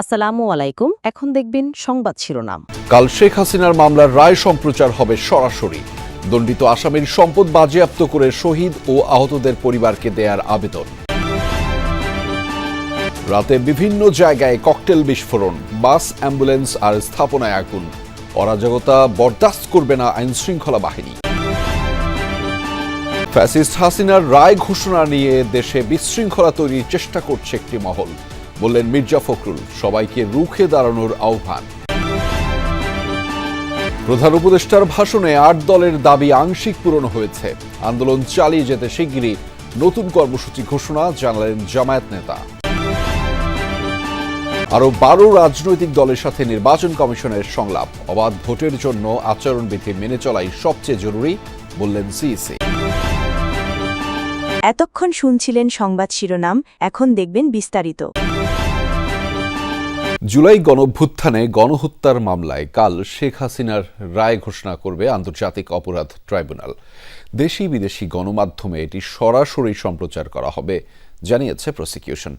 আসসালামু আলাইকুম, এখন দেখবেন সংবাদ শিরোনাম। কাল শেখ হাসিনার মামলার রায় সম্প্রচার হবে সরাসরি। দণ্ডিত আসামির সম্পদ বাজেয়াপ্ত করে শহীদ ও আহতদের পরিবারকে দেয়ার আবেদন। রাতে বিভিন্ন জায়গায় ককটেল বিস্ফোরণ, বাস, অ্যাম্বুলেন্স আর স্থাপনায় আগুন। অরাজকতা বরদাস্ত করবে না আইন শৃঙ্খলা বাহিনী। ফ্যাসিস্ট হাসিনার রায় ঘোষণা নিয়ে দেশে বিশৃঙ্খলা তৈরির চেষ্টা করছে একটি মহল। বললেন মির্জা ফখরুল, সবাইকে রুখে দাঁড়ানোর আহ্বান। প্রধান উপদেষ্টার ভাষণে আট দলের দাবি আংশিক পূরণ হয়েছে। আন্দোলন চালিয়ে যেতে শিগগিরই নতুন কর্মসূচি ঘোষণা জানালেন জামায়াত নেতা। আরও বারো রাজনৈতিক দলের সাথে নির্বাচন কমিশনের সংলাপ। অবাধ ভোটের জন্য আচরণবিধি মেনে চলাই সবচেয়ে জরুরি, বললেন সিইসি। এতক্ষণ শুনছিলেন সংবাদ শিরোনাম, এখন দেখবেন বিস্তারিত। জুলাই গণভ্যুত্থানে গণহত্যার মামলায় কাল শেখ হাসিনার রায় ঘোষণা করবে আন্তর্জাতিক অপরাধ ট্রাইব্যুনাল। দেশি বিদেশি গণমাধ্যমে এটি সরাসরি সম্প্রচার করা হবে, জানিয়েছে প্রসিকিউশন।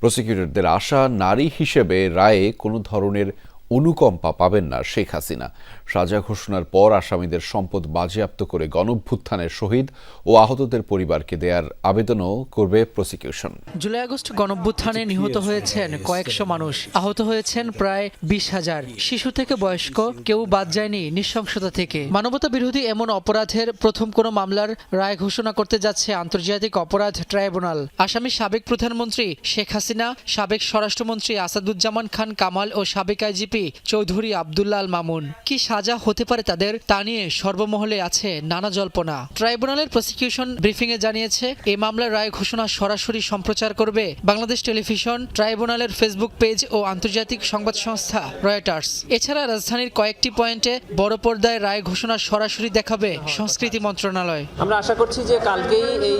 প্রসিকিউটরদের আশা নারী হিসেবে রায়ে কোনো ধরনের অনুকম্পা পাবেন না শেখ হাসিনা। সাজা ঘোষণার পর আসামিদের সম্পদ বাজেয়াপ্ত করে গণভ্যুত্থানের শহীদ ও আহতদের পরিবারকে দেয়ার আবেদনও করবে প্রসিকিউশন জুলাই আগস্ট গণভ্যুত্থানে নিহত হয়েছেন কয়েকশো মানুষ। আহত হয়েছেন প্রায় বিশ হাজার। শিশু থেকে বয়স্ক, কেউ বাদ যায়নি নৃশংসতা থেকে। মানবতা বিরোধী এমন অপরাধের প্রথম কোনো মামলার রায় ঘোষণা করতে যাচ্ছে আন্তর্জাতিক অপরাধ ট্রাইব্যুনাল। আসামি সাবেক প্রধানমন্ত্রী শেখ হাসিনা, সাবেক স্বরাষ্ট্রমন্ত্রী আসাদুজ্জামান খান কামাল ও সাবেক আইজিপি চৌধুরী আবদুল্লাল মামুন। কি সাজা হতে পারে তাদের? তা নিয়ে সর্বমহলে আছে নানা জল্পনা। ট্রাইব্যুনালের প্রসিকিউশন ব্রিফিংয়ে জানিয়েছে এই মামলার রায় ঘোষণা সরাসরি সম্প্রচার করবে বাংলাদেশ টেলিভিশন, ট্রাইব্যুনালের ফেসবুক পেজ ও আন্তর্জাতিক সংবাদ সংস্থা রয়টার্স। এছাড়া রাজধানীর কয়েকটি পয়েন্টে বড় পর্দায় রায় ঘোষণা সরাসরি দেখাবে সংস্কৃতি মন্ত্রণালয়। আমরা আশা করছি যে কালকেই এই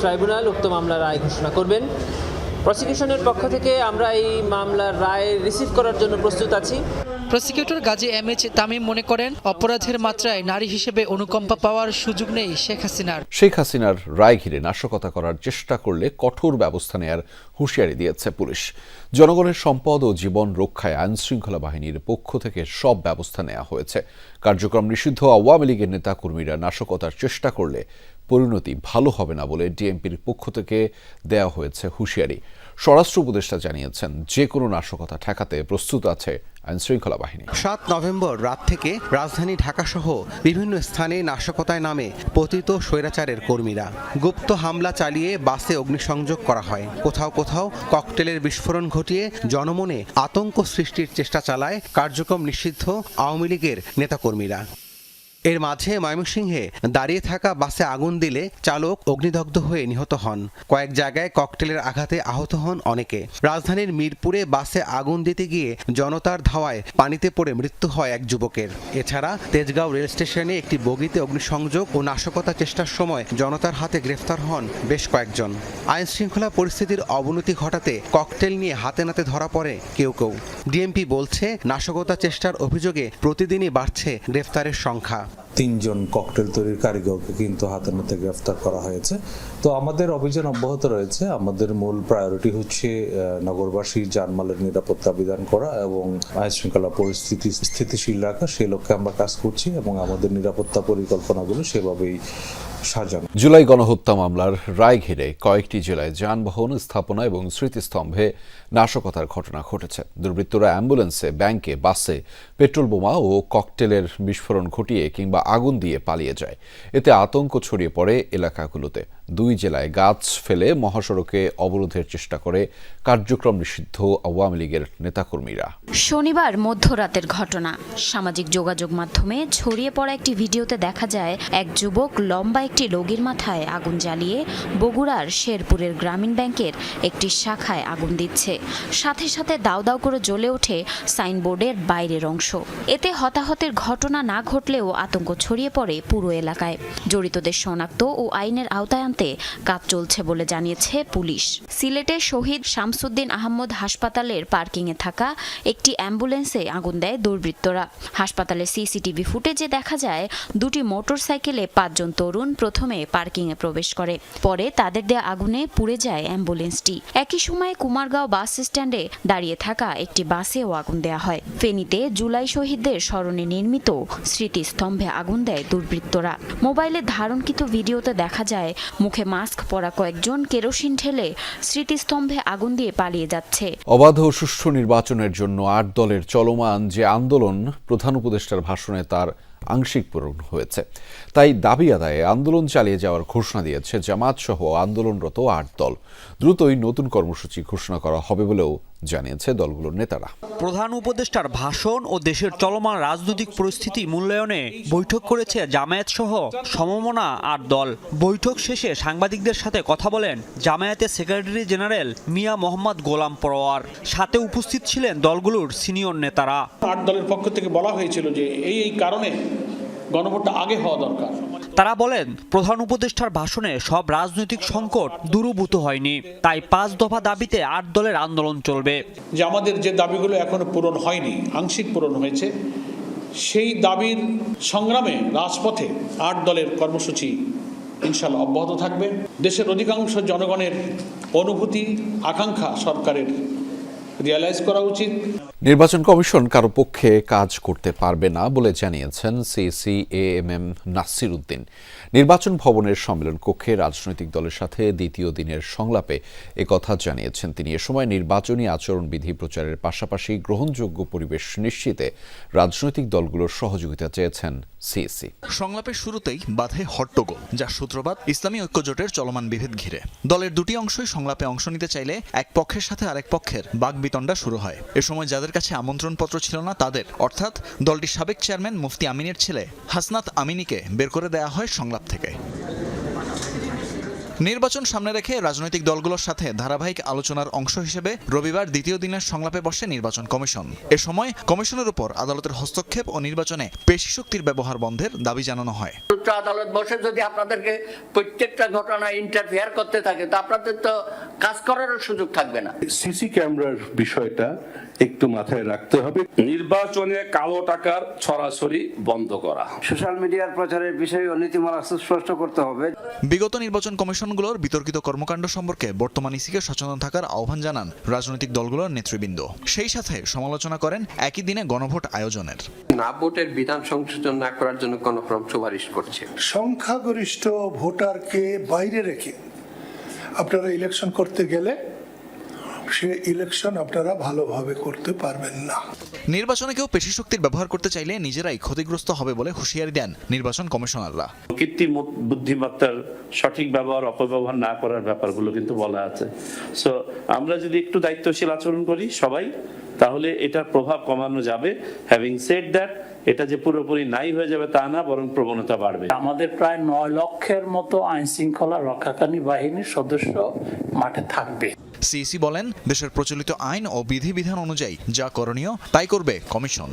ট্রাইব্যুনাল উক্ত মামলার রায় ঘোষণা করবেন। প্রসিকিউশনের পক্ষ থেকে আমরা এই মামলার রায় রিসিভ করার জন্য প্রস্তুত আছি। Prosecutor Gazi M H Tamim মনে করেন অপরাধের মাত্রায় নারী হিসেবে অনুকম্পা পাওয়ার সুযোগ নেই শেখ হাসিনার। শেখ হাসিনার রায় ঘিরে নাশকতা করার চেষ্টা করলে কঠোর ব্যবস্থা নেয়ার হুঁশিয়ারি দিয়েছে পুলিশ। জনগণের সম্পদ ও জীবন রক্ষায় আইন শৃঙ্খলা বাহিনীর পক্ষ থেকে সব ব্যবস্থা নেওয়া হয়েছে। কার্যক্রম নিষিদ্ধ আওয়ামী লীগের নেতাকর্মীরা নাশকতার চেষ্টা করলে পরিণতি ভালো হবে না বলে ডিএমপির পক্ষ থেকে দেওয়া হয়েছে হুঁশিয়ারি। স্বরাষ্ট্র উপদেষ্টা জানিয়েছেন যে কোনো নাশকতা ঠেকাতে প্রস্তুত আছে আইন শৃঙ্খলা বাহিনী। সাত নভেম্বর রাত থেকে রাজধানী ঢাকাসহ বিভিন্ন স্থানে নাশকতায় নামে পতিত স্বৈরাচারের কর্মীরা। গুপ্ত হামলা চালিয়ে বাসে অগ্নিসংযোগ করা হয়। কোথাও কোথাও ককটেলের বিস্ফোরণ ঘটিয়ে জনমনে আতঙ্ক সৃষ্টির চেষ্টা চালায় কার্যক্রম নিষিদ্ধ আওয়ামী লীগের নেতাকর্মীরা। এর মাঝে ময়মনসিংহে দাঁড়িয়ে থাকা বাসে আগুন দিলে চালক অগ্নিদগ্ধ হয়ে নিহত হন। কয়েক জায়গায় ককটেলের আঘাতে আহত হন অনেকে। রাজধানীর মিরপুরে বাসে আগুন দিতে গিয়ে জনতার ধাওয়ায় পানিতে পড়ে মৃত্যু হয় এক যুবকের। এছাড়া তেজগাঁও রেল স্টেশনে একটি বগিতে অগ্নিসংযোগ ও নাশকতা চেষ্টার সময় জনতার হাতে গ্রেফতার হন বেশ কয়েকজন। আইন শৃঙ্খলা পরিস্থিতির অবনতি ঘটাতে ককটেল নিয়ে হাতে নাতে ধরা পড়ে কেউ কেউ। ডিএমপি বলছে, নাশকতা চেষ্টার অভিযোগে প্রতিদিনই বাড়ছে গ্রেফতারের সংখ্যা। তিনজন ককটেল তৈরির কারিগরকে কিন্তু হাতের নাতে গ্রেফতার করা হয়েছে। তো আমাদের অভিযান অব্যাহত রয়েছে। আমাদের মূল প্রায়োরিটি হচ্ছে নগরবাসীর জানমালের নিরাপত্তা বিধান করা এবং আইন শৃঙ্খলা পরিস্থিতি স্থিতিশীল রাখা। সে লক্ষ্যে আমরা কাজ করছি এবং আমাদের নিরাপত্তা পরিকল্পনাগুলো সেভাবেই সাজানো। জুলাই গণহত্যা মামলার রায় ঘিরে কয়েকটি জেলায় যানবাহন স্থাপনা এবং স্মৃতিস্তম্ভে নাশকতার ঘটনা ঘটেছে। দুর্বৃত্তরা অ্যাম্বুলেন্সে ব্যাংকে বাসে পেট্রোল বোমা ও ককটেলের বিস্ফোরণ ঘটিয়ে কিংবা আগুন দিয়ে পালিয়ে যায়। এতে আতঙ্ক ছড়িয়ে পড়ে এলাকাগুলোতে। দুই জেলায় গাছ ফেলে মহাসড়কে অবরোধের চেষ্টা করে কার্যক্রম নিষিদ্ধ আওয়ামী লীগের নেতাকর্মীরা। শনিবার মধ্যরাতের ঘটনা। সামাজিক যোগাযোগ মাধ্যমে ছড়িয়ে পড়া একটি ভিডিওতে দেখা যায় এক যুবক লম্বা একটি রোগীর মাথায় আগুন জ্বালিয়ে বগুড়ার শেরপুরের গ্রামীণ ব্যাংকের একটি শাখায় আগুন দিচ্ছে। সাথে সাথে দাউ দাউ করে জ্বলে ওঠে সাইনবোর্ডের বাইরের অংশ। এতে হতাহতের ঘটনা না ঘটলেও আতঙ্ক ছড়িয়ে পড়ে পুরো এলাকায়। জড়িতদের শনাক্ত ও আইনের আওতায় আনতে কাজ চলছে বলে জানিয়েছে পুলিশ। সিলেটে শহীদ শামসুদ্দিন আহমদ হাসপাতালের পার্কিংয়ে থাকা একটি অ্যাম্বুলেন্সে আগুন দেয় দুর্বৃত্তরা। হাসপাতালের সিসিটিভি ফুটেজে দেখা যায়, দুটি মোটরসাইকেলে পাঁচজন তরুণ প্রথমে পার্কিংয়ে প্রবেশ করে। পরে তাদের দেয়া আগুনে পুড়ে যায় অ্যাম্বুলেন্সটি। একই সময় কুমারগাঁও বাস স্ট্যান্ডে দাঁড়িয়ে থাকা একটি বাসেও আগুন দেয়া হয়। ফেনীতে জুলাই শহীদদের স্মরণে নির্মিত স্মৃতিস্তম্ভে আগুন দেয় দুর্বৃত্তরা। মোবাইলে ধারণকৃত ভিডিওতে দেখা যায়, মুখে মাস্ক পরা কয়েকজন কেরোসিন ঢেলে স্মৃতিস্তম্ভে আগুন দিয়ে পালিয়ে যাচ্ছে। অবাধ ও সুষ্ঠু নির্বাচনের জন্য আট দলের চলমান যে আন্দোলন প্রধান উপদেষ্টার ভাষণে তার আংশিক পূরণ হয়েছে। তাই দাবি আদায়ে আন্দোলন চালিয়ে যাওয়ার ঘোষণা দিয়েছে জামাত সহ আন্দোলনরত আট দল। দ্রুতই নতুন কর্মসূচি ঘোষণা করা হবে বলেও জানিয়েছে দলগুলোর নেতারা। প্রধান উপদেষ্টার ভাষণ ও দেশের চলমান রাজনৈতিক পরিস্থিতি মূল্যায়নে বৈঠক করেছে জামায়াত সহ সমমনা আর দল। বৈঠক শেষে সাংবাদিকদের সাথে কথা বলেন জামায়াতের সেক্রেটারি জেনারেল মিয়া মোহাম্মদ গোলাম পরোয়ার। সাথে উপস্থিত ছিলেন দলগুলোর সিনিয়র নেতারা। আট দলের পক্ষ থেকে বলা হয়েছিল যে এই এই কারণে গণভোটটা আগে হওয়া দরকার। তারা বলেন, প্রধান উপদেষ্টার ভাষণে সব রাজনৈতিক সংকট দূরীভূত হয়নি। তাই পাঁচ দফা দাবিতে আট দলের আন্দোলন চলবে। যে আমাদের যে দাবিগুলো এখনও পূরণ হয়নি, আংশিক পূরণ হয়েছে, সেই দাবির সংগ্রামে রাজপথে আট দলের কর্মসূচি ইনশাল্লাহ অব্যাহত থাকবে। দেশের অধিকাংশ জনগণের অনুভূতি, আকাঙ্ক্ষা সরকারের রিয়ালাইজ করা উচিত। নির্বাচন কমিশন কারও পক্ষে কাজ করতে পারবে না বলে জানিয়েছেন CC A M M Nasir Uddin নির্বাচন ভবনের সম্মেলন কক্ষে রাজনৈতিক দলের সাথে দ্বিতীয় দিনের সংলাপে একথা জানিয়েছেন তিনি। এ সময় নির্বাচনী আচরণবিধি প্রচারের পাশাপাশি গ্রহণযোগ্য পরিবেশ নিশ্চিতে রাজনৈতিক দলগুলোর সহযোগিতা চেয়েছেন সিএসি সংলাপের শুরুতেই বাধে হট্টগোল যার সূত্রপাত ইসলামী ঐক্যজোটের চলমান বিভেদ ঘিরে। দলের দুটি অংশই সংলাপে অংশ নিতে চাইলে এক পক্ষের সাথে আরেক পক্ষের বাগবিতণ্ডা শুরু হয়। এ সময় যাদের কাছে আমন্ত্রণপত্র ছিল না তাদের, অর্থাৎ দলটির সাবেক চেয়ারম্যান মুফতি আমিনের ছেলে হাসনাত আমিনীকে বের করে দেয়া হয় সংলাপ। থেকে। নির্বাচন সামনে রেখে রাজনৈতিক দলগুলোর সাথে ধারাবাহিক আলোচনার অংশ হিসেবে রবিবার দ্বিতীয় দিনের সংলাপে বসে নির্বাচন কমিশন। এ সময় কমিশনের উপর আদালতের হস্তক্ষেপ ও নির্বাচনে পেশি শক্তির ব্যবহার বন্ধের দাবি জানানো হয়। উচ্চ আদালত বসে যদি আপনাদেরকে প্রত্যেকটা ঘটনা ইন্টারফেয়ার করতে থাকে তো আপনাদের তো কাজ করারও সুযোগ থাকবে না। সিসি ক্যামেরার বিষয়টা একটু মাথায় রাখতে হবে। নির্বাচনে কালো টাকার ছড়াছড়ি বন্ধ করা। সোশ্যাল মিডিয়ার প্রচারের বিষয়ে নীতিমালা সুস্পষ্ট করতে হবে। বিগত নির্বাচন কমিশনগুলোর বিতর্কিত কর্মকাণ্ড সম্পর্কে বর্তমান ইসিকে সচেতন থাকার আহ্বান জানান রাজনৈতিক দলগুলোর নেতৃবৃন্দ। সেই সাথে সমালোচনা করেন একই দিনে গণভোট আয়োজনের। না ভোটের বিধান সংশোধন না করার জন্য গণফ্রম সুপারিশ করছে সংখ্যাগরিষ্ঠ ভোটারকে বাইরে রেখে আপনারা ইলেকশন করতে গেলে সে ইলেকশন আপনারা ভালোভাবে করতে পারবেন না। নির্বাচনে কেউ পেশি শক্তির ব্যবহার করতে চাইলে নিজেরাই ক্ষতিগ্রস্ত হবে বলে হুঁশিয়ারি দেন নির্বাচন কমিশনাররা। কৃত্রিম বুদ্ধিমত্তার সঠিক ব্যবহার অপব্যবহার না করার ব্যাপারগুলো কিন্তু বলা আছে। সো আমরা যদি একটু দায়িত্বশীল আচরণ করি সবাই তাহলে এটার প্রভাব কমানো যাবে। হ্যাভিং সেড দ্যাট এটা যে পুরোপুরি নাই হয়ে যাবে তা না বরং প্রবণতা বাড়বে। আমাদের প্রায় নয় লক্ষের মতো আইন শৃঙ্খলা রক্ষাকারী বাহিনীর সদস্য মাঠে থাকবে। সিইসি বলেন দেশের প্রচলিত আইন ও বিধিবিধান অনুযায়ী যা করণীয় তাই করবে কমিশন।